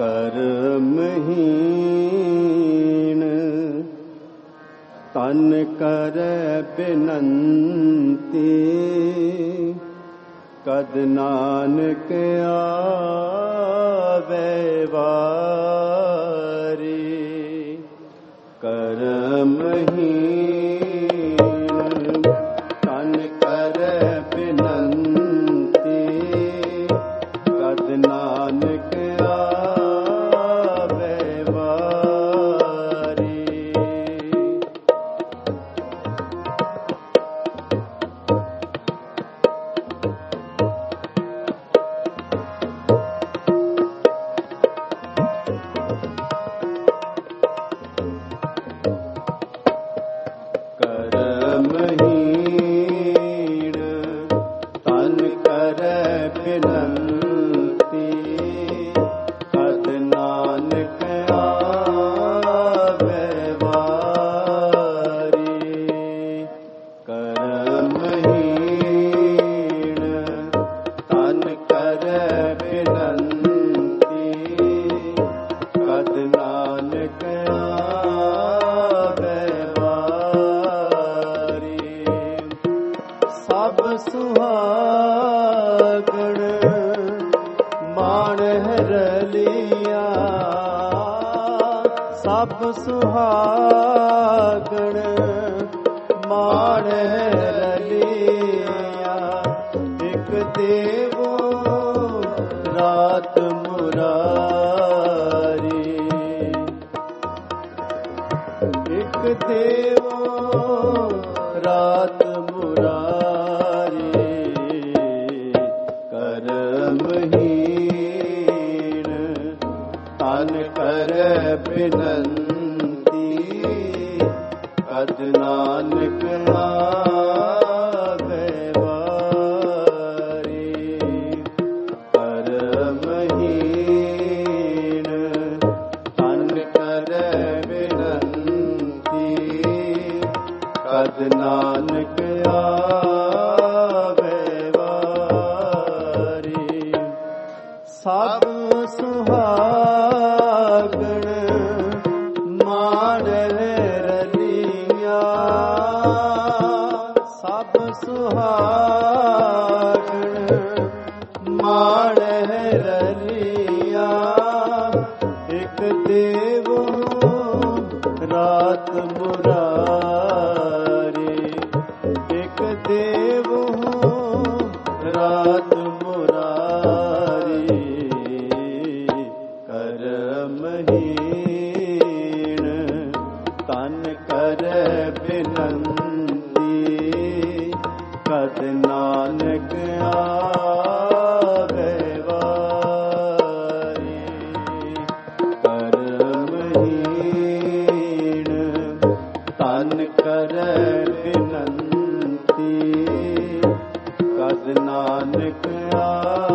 कर्महीन। तन कर बिनती। कद नानक विनन्ति कर्महीन। ਇਕ ਦੇਵੋ ਰਾਤ ਮੁਰਾਰੀ। ਇਕ ਦੇਵੋ ਰਾਤ ਮੁਰਾਰੀ। ਕਰਮਹੀਣ ਤਨ ਕਰ ਬਿਨੰਤੀ। ਰਾਤ ਮੁਰਾਰੀ ਬਿਨੰਤੀ ਕਦ ਨਾਨਕ ਆਵੇ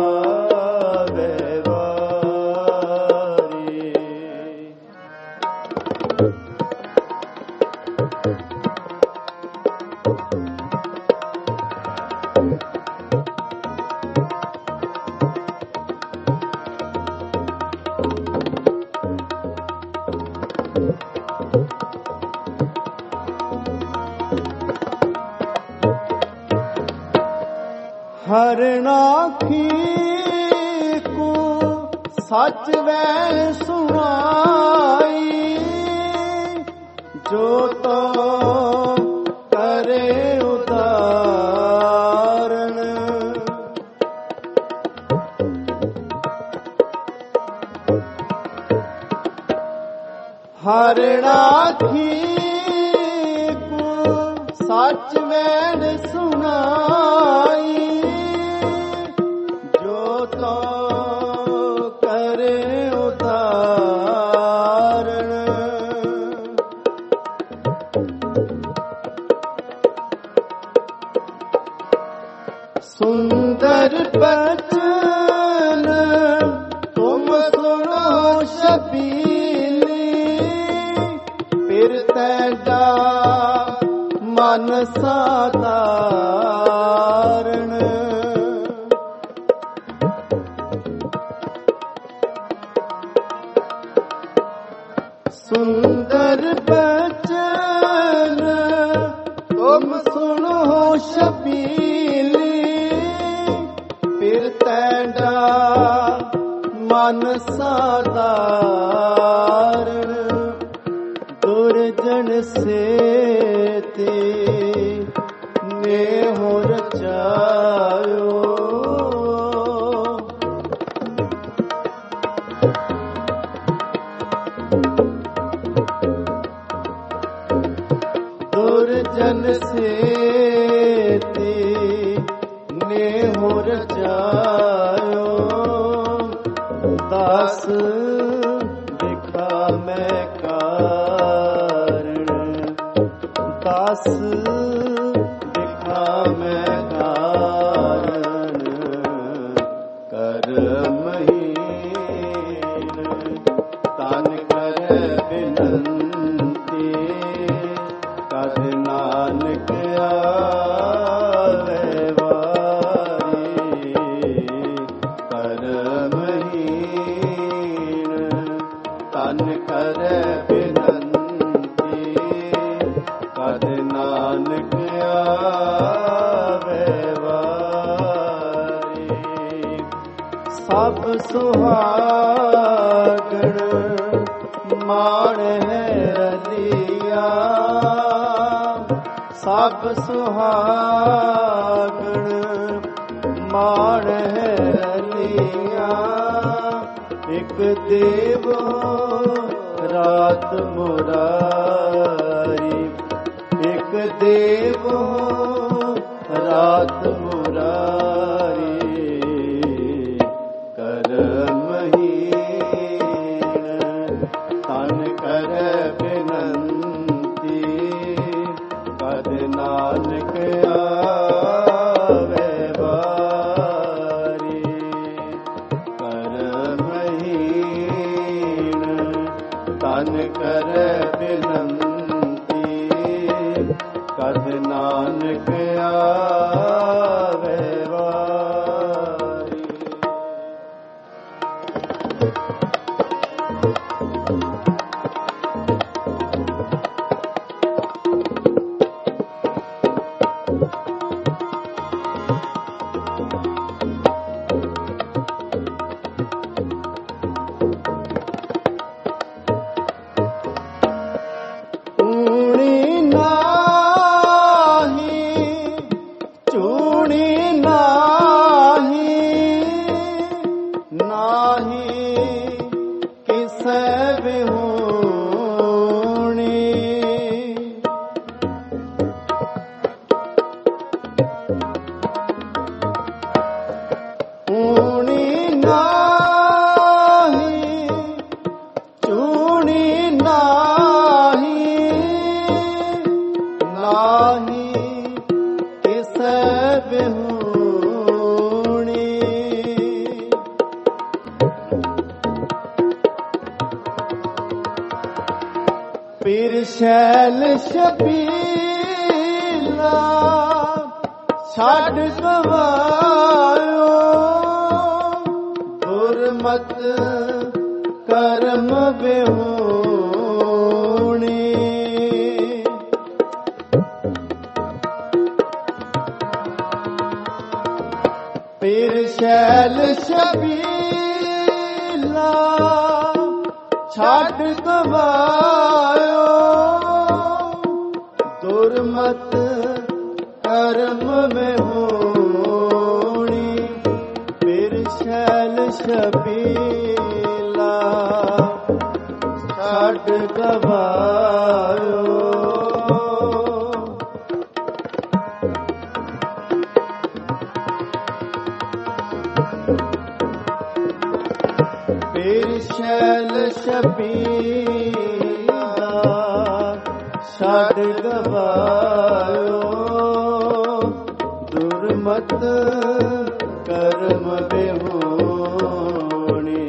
ਹਰਨਾਖੀ ਕੋ ਸੱਚ ਵੈ ਸੁਣਾਈ। ਜੋ ਤੋ ਕਰੇ ਉਦਾਰਣ ਹਰਨਾਖੀ ਕੋ ਕਰੇ ਉਦਾਰਣ ਸੁੰਦਰ ਬਚਨ ਤੁਮ ਸੁਣੋ ਸ਼ਬੀਲੀ ਫਿਰ ਤੈਡਾ ਮਨ ਸਾਧਾਰਨ ਸੁੰਦਰ ਬਚਨ। ਤੁਮ ਸੁਣੋ ਸ਼ਬੀਲੀ। ਫਿਰ ਮਨ ਸਾਦਾਰਨ ਦੁਰਜਨ ਸੇ ਗੁਰ ਜਨ ਸੇਤੀ ਨੇ ਹੋਰ ਰਚਾਇਓ ਦਾਸ ਸਭ ਸੁਹਾਗਣ ਮਾਣ ਹੈ ਰਲੀਆ ਇੱਕ ਦੇਵ ਰਾਤ ਮੁਰਾਰੀ। ਇੱਕ ਦੇਵ ਰਾਤ ਤਨ ਕਰ ਬਿਨੰਤੀ। ਕਦ ਨਾਨਕ ਆਵੇ ਬਿਹੂਣੀ। ਪੀਰ ਸ਼ੈਲ ਸ਼ਬੀਲਾ ਛੱਡ ਗਵਾਇਓ। ਦੁਰਮਤ ਸ਼ੈਲ ਸ਼ਬੀਲਾ ਛੱਡ ਗਵਾਇਓ। ਦੁਰਮਤ ਕਰਮ में ਹੋਣੀ ਫਿਰ ਸ਼ੈਲ ਸ਼ਬੀਲਾ ਛੱਡ ਗਵਾਇਓ। ਸ਼ੈਲ ਸ਼ਬੀਲਾ ਛੱਡ ਗਵਾਇਓ ਦੁਰਮਤ ਕਰਮ ਬਿਹੂਣੀ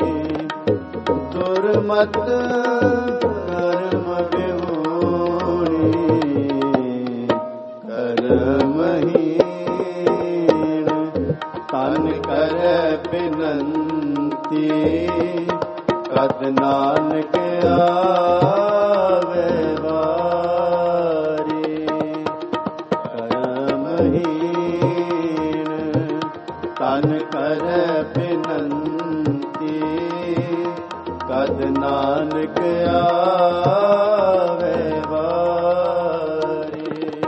ਦੁਰਮਤ ਕਰਮ ਬਿਹੂਣੀ ਕਰਮਹੀਣ ਤਨ ਕਰ ਬਿਨੰਤੀ, ਕਦ ਨਾਨਕ ਨਾਨਕ ਆਵੇ ਵਾਰੀ।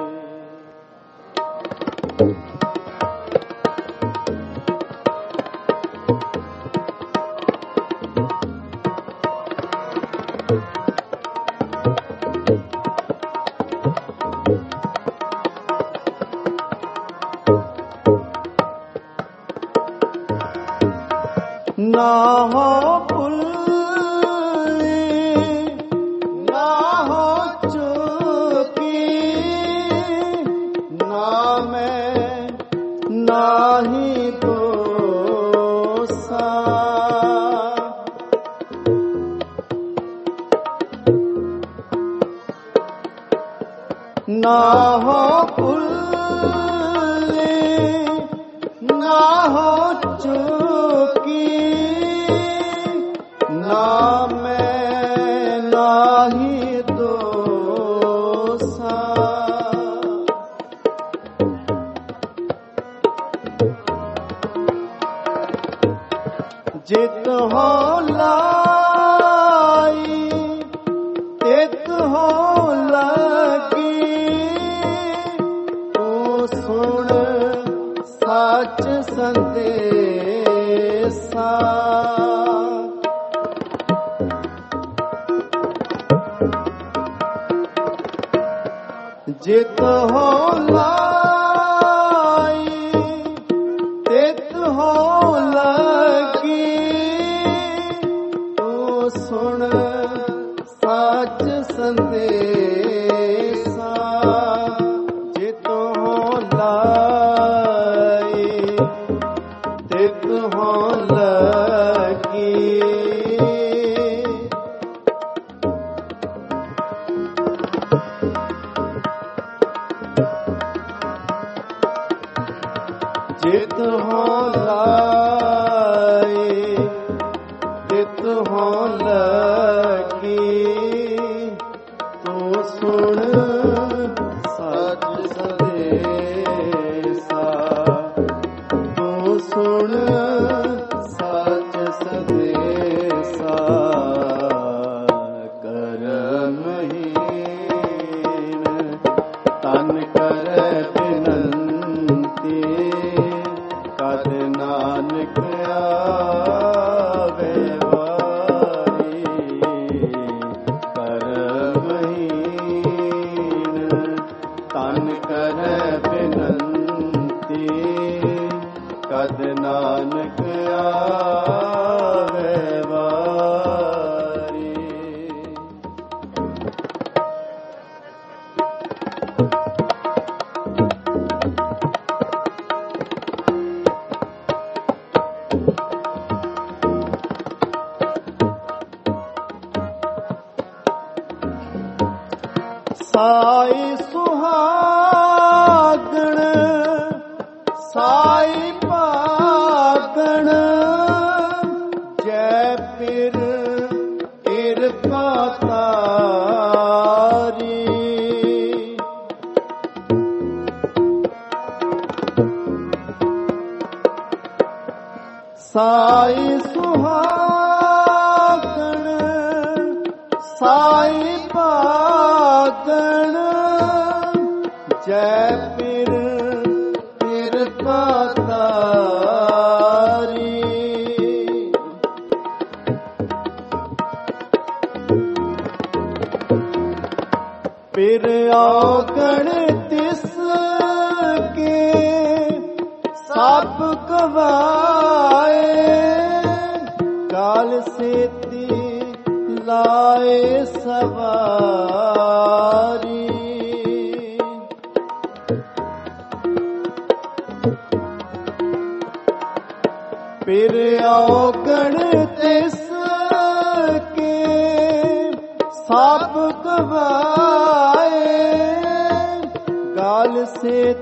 ਨਾ ਹੋ ਨਾ ਜਿਤ ਹੋ ਲਾਈ ਜਿਤ ਹੋ ਲਾਈ ਤਿਤ ਹੋ ਲਗੀ। ਤੂੰ ਸੁਣ ਸੱਚ ਸੰਦੇਸਾ। ਤੂੰ ਸੁਣ ਸੱਚ ਸੰਦੇਸਾ। ਕਰਮਹੀਨ ਤਨ ਕਰ ਬਿਨੰਤੀ ਸਾਈ ਸੁਹਾਗਣ ਸਾਈ ਪਾਗਣ ਜੈ ਪਿਰ ਕਿਰਪਾ ਤਾਰੀ। ਸਾਈ ਸੁਹਾਗਣ ਸਾਈ ਭਾਗਣ ਜੈ ਪਿਰ ਕਿਰਪਾ ਤਾਰੀ। ਪਿਰ ਔਗਣ ਤਿਸ ਕੇ ਸਭ ਕਵਾ ਫਿਰ ਔਗਣ ਤਿਸ ਕੇ ਸਾਪ ਗਵਾਏ ਗਾਲ ਸੇਤੀ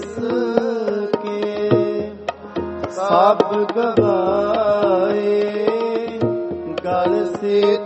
ਸਕੇ ਸਭ ਗਵਾਏ ਗਲ ਸੇ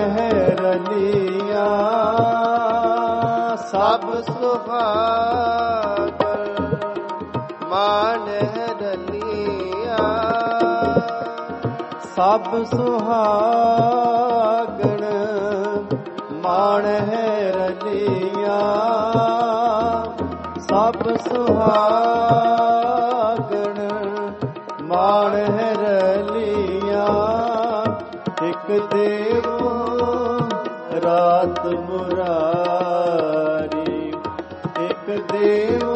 ਰਹਿਰਨੀਆ ਸਭ ਸੁਭਾਗਰ ਮਾਨਹਿਰਨੀਆ ਸਭ ਸੁਹਾਗਣ ਮਾਨਹਿਰਨੀਆ ਸਭ ਸੁਹਾਗਣ ਮਾਨਹਿਰਨੀਆ ਇੱਕ ਦੇ ਮੁਰਾਰੀ ਇੱਕ ਦੇਵ